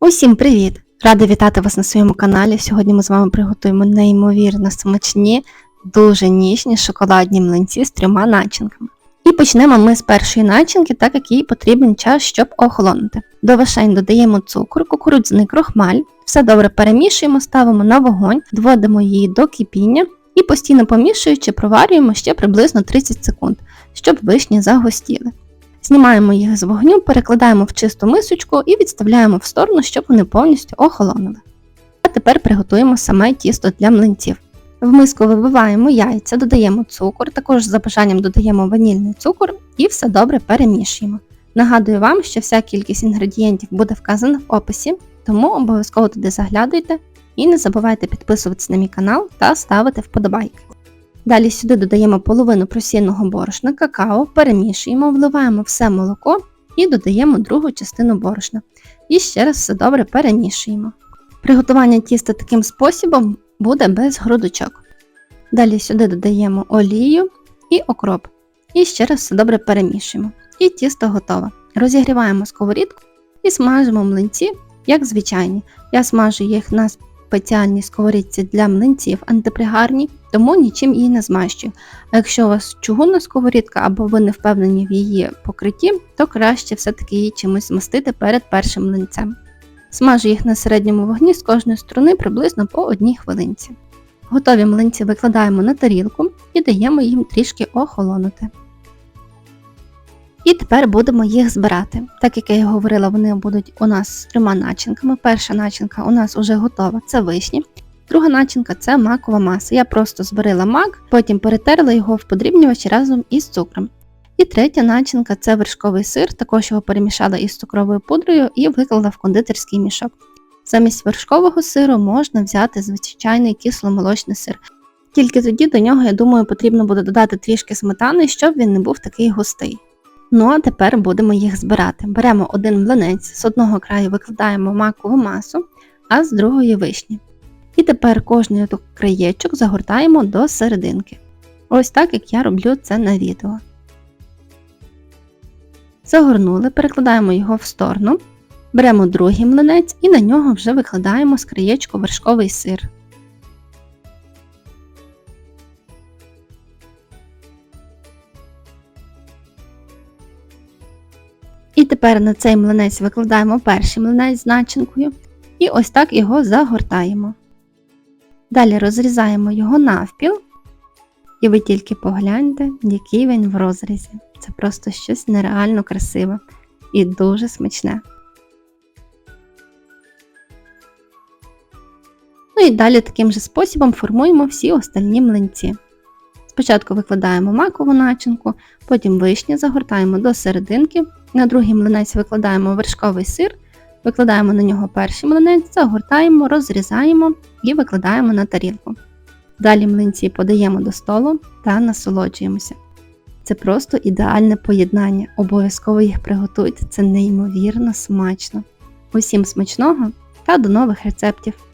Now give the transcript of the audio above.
Усім привіт! Рада вітати вас на своєму каналі. Сьогодні ми з вами приготуємо неймовірно смачні, дуже ніжні шоколадні млинці з трьома начинками. І почнемо ми з першої начинки, так як їй потрібен час, щоб охолонути. До вишень додаємо цукор, кукурудзяний крохмаль, все добре перемішуємо, ставимо на вогонь, доводимо її до кипіння і постійно помішуючи, проварюємо ще приблизно 30 секунд, щоб вишні загустіли. Знімаємо їх з вогню, перекладаємо в чисту мисочку і відставляємо в сторону, щоб вони повністю охолонули. А тепер приготуємо саме тісто для млинців. В миску вибиваємо яйця, додаємо цукор, також за бажанням додаємо ванільний цукор і все добре перемішуємо. Нагадую вам, що вся кількість інгредієнтів буде вказана в описі, тому обов'язково туди заглядуйте і не забувайте підписуватися на мій канал та ставити вподобайки. Далі сюди додаємо половину просійного борошна, какао, перемішуємо, вливаємо все молоко і додаємо другу частину борошна. І ще раз все добре перемішуємо. Приготування тіста таким способом буде без грудочок. Далі сюди додаємо олію і окроп. І ще раз все добре перемішуємо. І тісто готове. Розігріваємо сковорідку і смажимо млинці, як звичайні. Я смажу їх на спеціальній сковорідці для млинців антипригарній, тому нічим її не змащую. А якщо у вас чугунна сковорідка або ви не впевнені в її покритті, то краще все-таки її чимось змастити перед першим млинцем. Смажу їх на середньому вогні з кожної сторони приблизно по одній хвилинці. Готові млинці викладаємо на тарілку і даємо їм трішки охолонути. І тепер будемо їх збирати. Так як я і говорила, вони будуть у нас з трьома начинками. Перша начинка у нас вже готова, це вишні. Друга начинка це макова маса. Я просто зберила мак, потім перетерла його в подрібнювачі разом із цукром. І третя начинка це вершковий сир, також його перемішала із цукровою пудрою і виклала в кондитерський мішок. Замість вершкового сиру можна взяти звичайний кисломолочний сир. Тільки тоді до нього, я думаю, потрібно буде додати трішки сметани, щоб він не був такий густий. Ну а тепер будемо їх збирати. Беремо один млинець, з одного краю викладаємо макову масу, а з другої вишні. І тепер кожний краєчок загортаємо до серединки. Ось так як я роблю це на відео. Загорнули, перекладаємо його в сторону, беремо другий млинець і на нього вже викладаємо з краєчку вершковий сир. Тепер на цей млинець викладаємо перший млинець з начинкою і ось так його загортаємо. Далі розрізаємо його навпіл, і ви тільки погляньте, який він в розрізі. Це просто щось нереально красиве і дуже смачне. Ну і далі таким же способом формуємо всі остальні млинці. Спочатку викладаємо макову начинку, потім вишні загортаємо до серединки, на другий млинець викладаємо вершковий сир, викладаємо на нього перший млинець, загортаємо, розрізаємо і викладаємо на тарілку. Далі млинці подаємо до столу та насолоджуємося. Це просто ідеальне поєднання. Обов'язково їх приготуйте, це неймовірно смачно. Усім смачного та до нових рецептів!